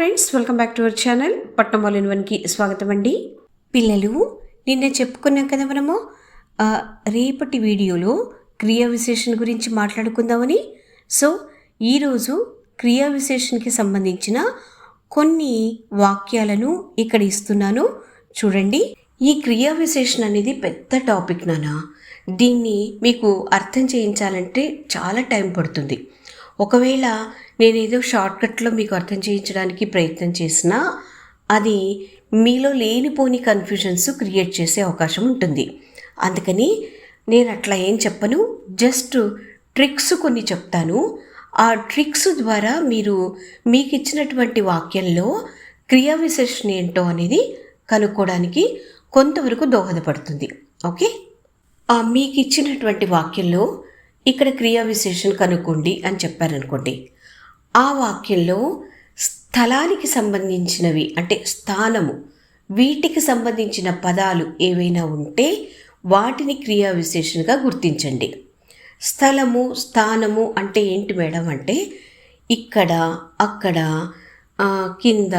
Friends welcome back to our channel. Patnam all in వన్కి స్వాగతం అండి. పిల్లలు నిన్న చెప్పుకున్నాం కదా మనము. రేపటి వీడియోలో క్రియా విశేషణ గురించి మాట్లాడుకుందామని. సో ఈరోజు క్రియా విశేషణకి సంబంధించిన కొన్ని వాక్యాలను ఇక్కడ ఇస్తున్నాను. చూడండి. ఈ క్రియా విశేషణ అనేది పెద్ద టాపిక్ నానా దీన్ని మీకు అర్థం చేయించాలంటే చాలా టైం పడుతుంది. ఒకవేళ నేనేదో షార్ట్కట్లో మీకు అర్థం చేయించడానికి ప్రయత్నం చేసినా అది మీలో లేనిపోని కన్ఫ్యూజన్స్ క్రియేట్ చేసే అవకాశం ఉంటుంది. అందుకని నేను అట్లా ఏం చెప్పను. జస్ట్ ట్రిక్స్ కొన్ని చెప్తాను. ఆ ట్రిక్స్ ద్వారా మీరు మీకు ఇచ్చినటువంటి వాక్యంలో క్రియా విశేషణ ఏంటో అనేది కనుక్కోవడానికి కొంతవరకు దోహదపడుతుంది. ఓకే? మీకు ఇచ్చినటువంటి వాక్యంలో ఇక్కడ క్రియా విశేషణ కనుక్కోండి అని చెప్పారనుకోండి. ఆ వాక్యంలో స్థలానికి సంబంధించినవి అంటే స్థానము వీటికి సంబంధించిన పదాలు ఏవైనా ఉంటే వాటిని క్రియా విశేషణగా గుర్తించండి. స్థలము స్థానము అంటే ఏంటి మేడం అంటే ఇక్కడ అక్కడ కింద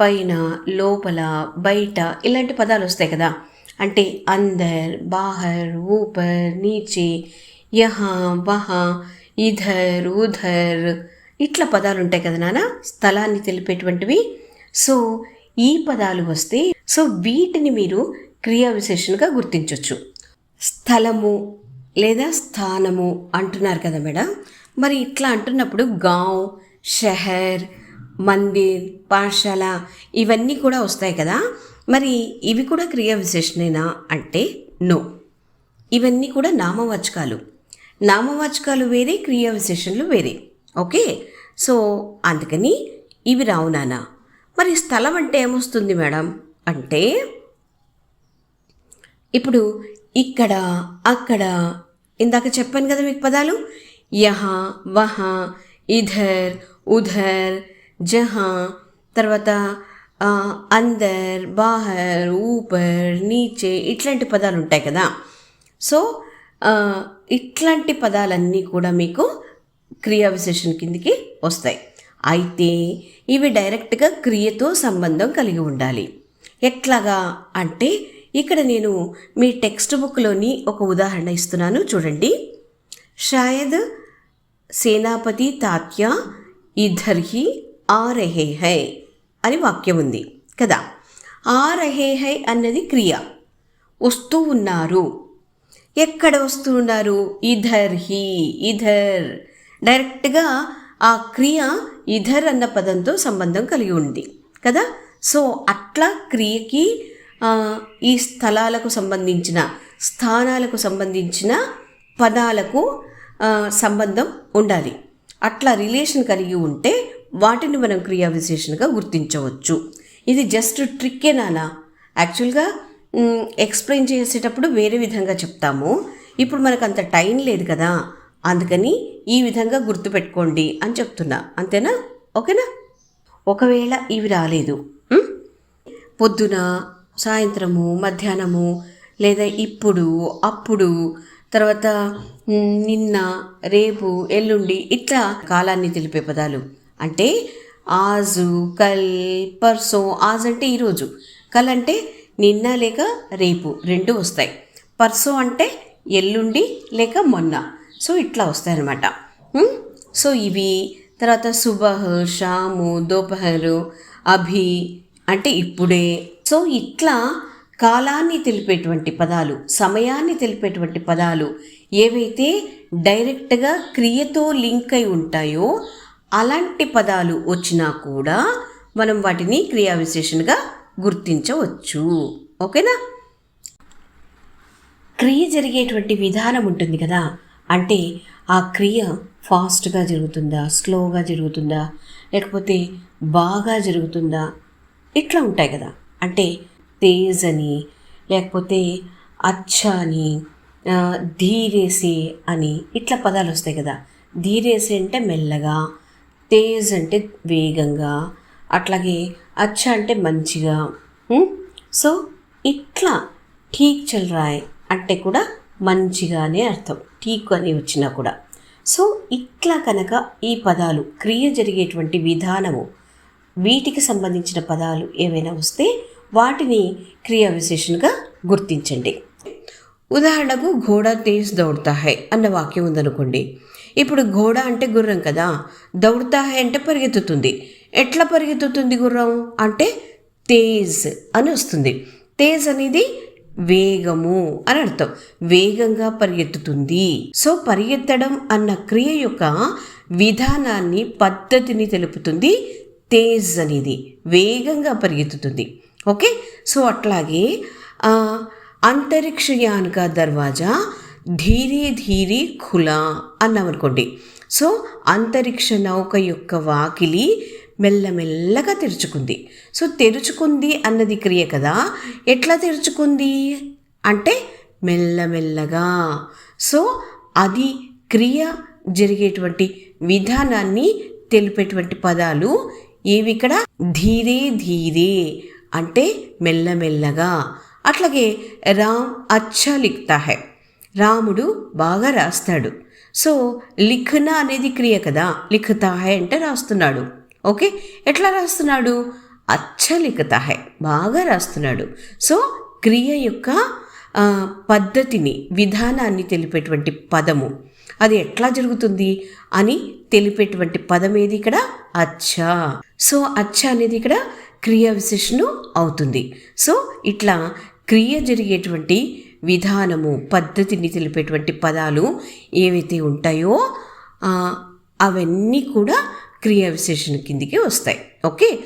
పైన లోపల బయట ఇలాంటి పదాలు వస్తాయి కదా. అంటే అందర్ బాహర్ ఊపర్ నీచే యహా వహా ఇధర్ ఉధర్. ఇట్లా పదాలు ఉంటాయి కదా నాన్న స్థలాన్ని తెలిపేటువంటివి. సో ఈ పదాలు వస్తే సో వీటిని మీరు క్రియా విశేషణగా గుర్తించవచ్చు స్థలము లేదా స్థానము అంటున్నారు కదా మేడం. మరి ఇట్లా అంటున్నప్పుడు గావ్ షహర్ మందిర్ పాఠశాల ఇవన్నీ కూడా వస్తాయి కదా. మరి ఇవి కూడా క్రియా విశేషణేనా అంటే నో. ఇవన్నీ కూడా నామవాచకాలు. నామవాచకాలు వేరే క్రియా విశేషణలు వేరే. ఓకే? సో అందుకని ఇవి రావు నాన్న. మరి స్థలం అంటే ఏమొస్తుంది మేడం? అంటే ఇప్పుడు ఇక్కడ అక్కడ ఇందాక చెప్పాను కదా మీకు పదాలు? యహా వహ ఇధర్ ఉధర్ జహా తర్వాత అందర్ బాహర్ ఊపర్ నీచే ఇట్లాంటి పదాలు ఉంటాయి కదా. సో ఇట్లాంటి పదాలన్నీ కూడా మీకు క్రియా విశేషణ కిందికి వస్తాయి. అయితే ఇవి డైరెక్ట్గా క్రియతో సంబంధం కలిగి ఉండాలి. ఎట్లాగా అంటే ఇక్కడ నేను మీ టెక్స్ట్ బుక్లోని ఒక ఉదాహరణ ఇస్తున్నాను చూడండి. షాయద్ సేనాపతి తాత్య ఇధర్ హీ ఆ రహే హై అని వాక్యం ఉంది కదా. ఆ రహే హై అన్నది క్రియ. వస్తూ ఉన్నారు. ఎక్కడ వస్తూ ఉన్నారు ఇధర్ హీ ఇధర్. డైరెక్ట్గా ఆ క్రియ ఇధర్ అన్న పదంతో సంబంధం కలిగి ఉంది కదా? సో అట్లా క్రియకి ఈ స్థలాలకు సంబంధించిన స్థానాలకు సంబంధించిన పదాలకు సంబంధం ఉండాలి. అట్లా రిలేషన్ కలిగి ఉంటే వాటిని మనం క్రియా విశేషణగా గుర్తించవచ్చు. ఇది జస్ట్ ట్రిక్కే నానా యాక్చువల్గా ఎక్స్ప్లెయిన్ చేసేటప్పుడు వేరే విధంగా చెప్తాము. ఇప్పుడు మనకు అంత టైం లేదు కదా అందుకని ఈ విధంగా గుర్తుపెట్టుకోండి అని చెప్తున్నా. అంతేనా? ఓకేనా? ఒకవేళ ఇవి రాలేదు పొద్దున సాయంత్రము మధ్యాహ్నము లేదా ఇప్పుడు అప్పుడు తర్వాత నిన్న రేపు ఎల్లుండి ఇట్లా కాలాన్ని తెలిపే పదాలు. అంటే ఆజు కల్ పర్సో ఆజ్ అంటే ఈరోజు కల్ అంటే నిన్న లేక రేపు రెండు వస్తాయి. పర్సో అంటే ఎల్లుండి లేక మొన్న. సో ఇట్లా వస్తాయన్నమాట. సో ఇవి తర్వాత సుబహ్ షాము దోపహరు అభి అంటే ఇప్పుడే. సో ఇట్లా కాలాన్ని తెలిపేటువంటి పదాలు సమయాన్ని తెలిపేటువంటి పదాలు ఏవైతే డైరెక్ట్గా క్రియతో లింక్ అయి ఉంటాయో అలాంటి పదాలు వచ్చినా కూడా మనం వాటిని క్రియా విశేషణగా గుర్తించవచ్చు. ఓకేనా? క్రియ జరిగేటువంటి విధానం ఉంటుంది కదా. అంటే ఆ క్రియ ఫాస్ట్గా జరుగుతుందా? స్లోగా జరుగుతుందా? లేకపోతే బాగా జరుగుతుందా? ఇట్లా ఉంటాయి కదా. అంటే తేజ్ అని లేకపోతే అచ్చా అని ధీరేసే అని ఇట్లా పదాలు వస్తాయి కదా. ధీరేసే అంటే మెల్లగా తేజ్ అంటే వేగంగా అట్లాగే అచ్చ అంటే మంచిగా. సో ఇట్లా ఠీక్ చల్ రాయ్ అంటే కూడా మంచిగా అనే అర్థం. ఠీక్ అని వచ్చినా కూడా. సో ఇట్లా కనుక ఈ పదాలు క్రియ జరిగేటువంటి విధానము వీటికి సంబంధించిన పదాలు ఏవైనా వస్తే వాటిని క్రియా విశేషణగా గుర్తించండి. ఉదాహరణకు ఘోడా తేజ్ దౌడతా హై అన్న వాక్యం ఉందనుకోండి. ఇప్పుడు ఘోడా అంటే గుర్రం కదా. దౌడతా హై అంటే పరిగెత్తుతుంది. ఎట్లా పరిగెత్తుతుంది గుర్రం? అంటే తేజ్ అని వస్తుంది. తేజ్ అనేది వేగము అని అర్థం. వేగంగా పరిగెత్తుతుంది. సో పరిగెత్తడం అన్న క్రియ యొక్క విధానాన్ని పద్ధతిని తెలుపుతుంది తేజ్ అనేది. వేగంగా పరిగెత్తుతుంది. ఓకే? సో అట్లాగే అంతరిక్ష దర్వాజా ధీరే ధీరే ఖులా అన్నామనుకోండి. సో అంతరిక్ష నౌక యొక్క వాకిలి మెల్లమెల్లగా తెరుచుకుంది. సో తెరుచుకుంది అన్నది క్రియ కదా. ఎట్లా తెరుచుకుంది? అంటే మెల్లమెల్లగా. సో అది క్రియ జరిగేటువంటి విధానాన్ని తెలిపేటువంటి పదాలు ఏవి ఇక్కడ? ధీరే ధీరే. అంటే మెల్లమెల్లగా. అట్లాగే రామ్ అచ్చా లిఖతా హై. రాముడు బాగా రాస్తాడు. సో లిఖన అనేది క్రియ కదా. లిఖతా హై అంటే రాస్తున్నాడు. ఓకే? ఎట్లా రాస్తున్నాడు? అచ్చ హై బాగా రాస్తున్నాడు. సో క్రియ యొక్క పద్ధతిని విధానాన్ని తెలిపేటువంటి పదము. అది ఎట్లా జరుగుతుంది? అని తెలిపేటువంటి పదం ఏది ఇక్కడ? అచ్చ. సో అచ్చ అనేది ఇక్కడ క్రియ విశేషణం అవుతుంది. సో ఇట్లా క్రియ జరిగేటువంటి విధానము పద్ధతిని తెలిపేటువంటి పదాలు ఏవైతే ఉంటాయో అవన్నీ కూడా క్రియ విశేషణ కిందికి వస్తాయి. ఓకే?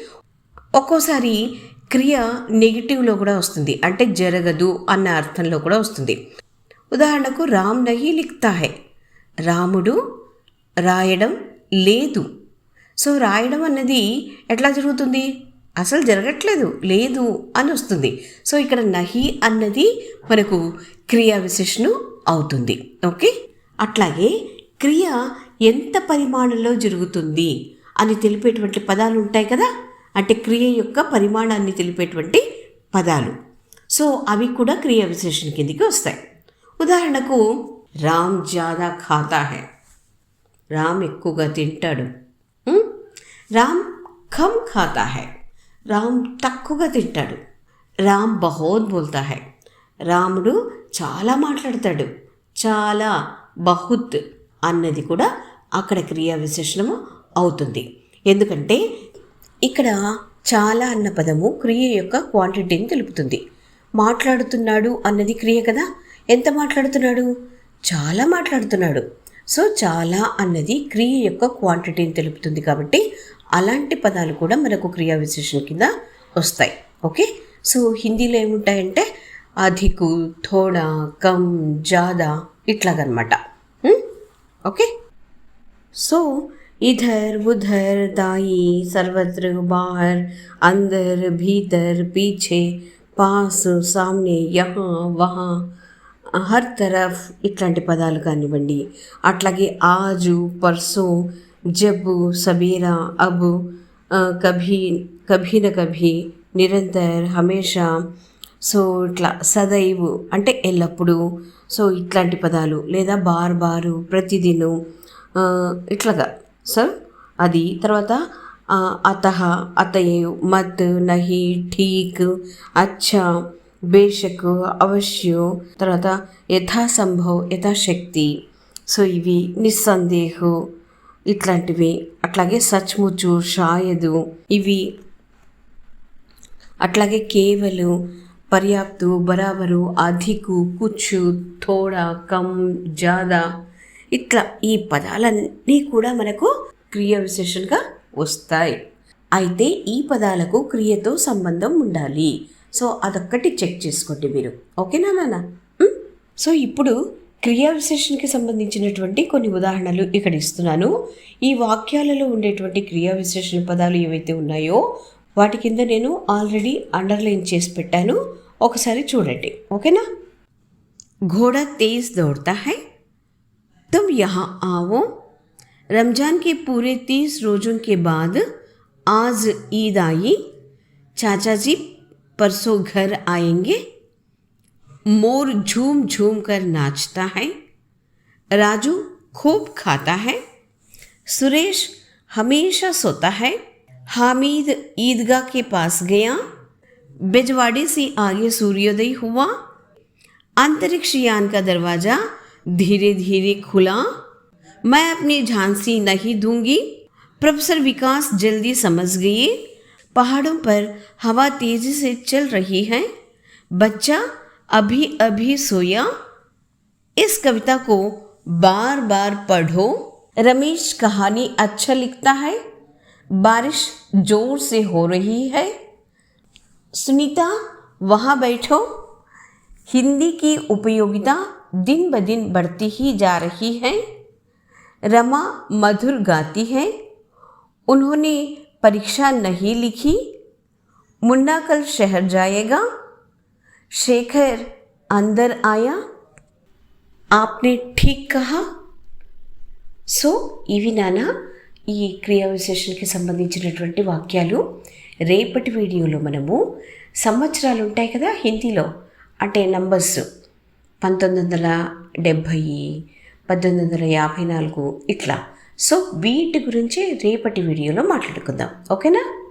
ఒక్కోసారి క్రియ నెగిటివ్లో కూడా వస్తుంది. అంటే జరగదు అన్న అర్థంలో కూడా వస్తుంది. ఉదాహరణకు రామ్ నహి లిఖతా హై. రాముడు రాయడం లేదు. సో రాయడం అన్నది ఎట్లా జరుగుతుంది? అసలు జరగట్లేదు లేదు అని వస్తుంది. సో ఇక్కడ నహి అన్నది మనకు క్రియా విశేషణం అవుతుంది. ఓకే? అట్లాగే క్రియ ఎంత పరిమాణంలో జరుగుతుంది అని తెలిపేటువంటి పదాలు ఉంటాయి కదా? అంటే క్రియ యొక్క పరిమాణాన్ని తెలిపేటువంటి పదాలు. సో అవి కూడా క్రియ విశేషణ కిందికి వస్తాయి. ఉదాహరణకు రామ్ జాదా ఖాతా హే. రామ్ ఎక్కువగా తింటాడు. రామ్ కమ్ ఖాతా హై. రామ్ తక్కువగా తింటాడు. రామ్ బహోద్ బోల్తా హై. రాముడు చాలా మాట్లాడతాడు. చాలా బహుత్ అన్నది కూడా అక్కడ క్రియా విశేషణము అవుతుంది. ఎందుకంటే ఇక్కడ చాలా అన్న పదము క్రియ యొక్క క్వాంటిటీని తెలుపుతుంది. మాట్లాడుతున్నాడు అన్నది క్రియ కదా? ఎంత మాట్లాడుతున్నాడు? చాలా మాట్లాడుతున్నాడు. సో చాలా అన్నది క్రియ యొక్క క్వాంటిటీని తెలుపుతుంది కాబట్టి అలాంటి పదాలు కూడా మనకు క్రియా విశేషణ కింద వస్తాయి. ఓకే? సో హిందీలో ఏముంటాయంటే అధికు థోడా కమ్ జాదా ఇట్లాగనమాట. ఓకే? సో ఇధర్ ఉధర్ దాయి సర్వత్ర బాహర్ అందర్ భీతర్ పీచే పాస్ సామ్నే యహా వహా హర్ తరఫ్ ఇట్లాంటి పదాలు కానివ్వండి. అట్లాగే ఆజు పర్సో జబ్బు సబీరా అబు కభీ కభీన కభీ నిరంతర్ హమేషా సో ఇట్లా సదైవు అంటే ఎల్లప్పుడూ. సో ఇట్లాంటి పదాలు లేదా బార్ బారు ప్రతిదినం ఇట్లాగా. సో అది తర్వాత అతహ అతయు మత్ నహి ఠీక్ అచ్చా బేషక్ అవశ్యం తర్వాత యథాసంభవ్ యథాశక్తి. సో ఇవి నిస్సందేహం ఇట్లాంటివి. అట్లాగే సచ్ముచ్చు షాయదు ఇవి అట్లాగే కేవలు పర్యాప్తు బరాబరు అధికు కుచ్చు థోడా కమ్ జాదా ఇట్లా ఈ పదాలన్నీ కూడా మనకు క్రియ విశేషణగా వస్తాయి. అయితే ఈ పదాలకు క్రియతో సంబంధం ఉండాలి. సో అదొక్కటి చెక్ చేసుకోండి మీరు. ఓకేనా నాన్న? సో ఇప్పుడు క్రియా విశేషణకి సంబంధించినటువంటి కొన్ని ఉదాహరణలు ఇక్కడ ఇస్తున్నాను. ఈ వాక్యాలలో ఉండేటువంటి క్రియా విశేషణ పదాలు ఏవైతే ఉన్నాయో వాటి కింద నేను ఆల్రెడీ అండర్లైన్ చేసి పెట్టాను. ఒకసారి చూడండి. ఓకేనా? ఘోడ తేజ్ దోడతా హై. तुम यहाँ आओ। रमज़ान के पूरे तीस रोज़ों के बाद आज ईद आई। चाचा जी परसों घर आएँगे। मोर झूम झूम कर नाचता है। राजू खूब खाता है। सुरेश हमेशा सोता है। हामिद ईदगाह के पास गया। बिजवाड़े से आगे सूर्योदय हुआ। अंतरिक्ष यान का दरवाज़ा धीरे धीरे खुला, मैं अपनी झांसी नहीं दूँगी। प्रोफेसर विकास जल्दी समझ गए। पहाड़ों पर हवा तेज़ी से चल रही है। बच्चा अभी अभी सोया। इस कविता को बार बार पढ़ो। रमेश कहानी अच्छा लिखता है। बारिश ज़ोर से हो रही है। सुनीता, वहाँ बैठो। हिंदी की उपयोगिता दिन ब दिन बढ़ती ही जा रही है रमा मधुर गाती है उन्होंने परीक्षा नहीं लिखी मुन्ना कल शहर जाएगा शेखर अंदर आया आपने ठीक कहा సో ఇవి నాన్న ఈ క్రియా విశేషణకి సంబంధించినటువంటి వాక్యాలు రేపటి వీడియోలో మనము సంవత్సరాలు ఉంటాయి కదా హిందీలో అంటే నంబర్స్ పంతొమ్మిది వందల డెబ్భై పద్దెనిమిది వందల యాభై నాలుగు ఇట్లా. సో వీటి గురించి రేపటి వీడియోలో మాట్లాడుకుందాం. ఓకేనా?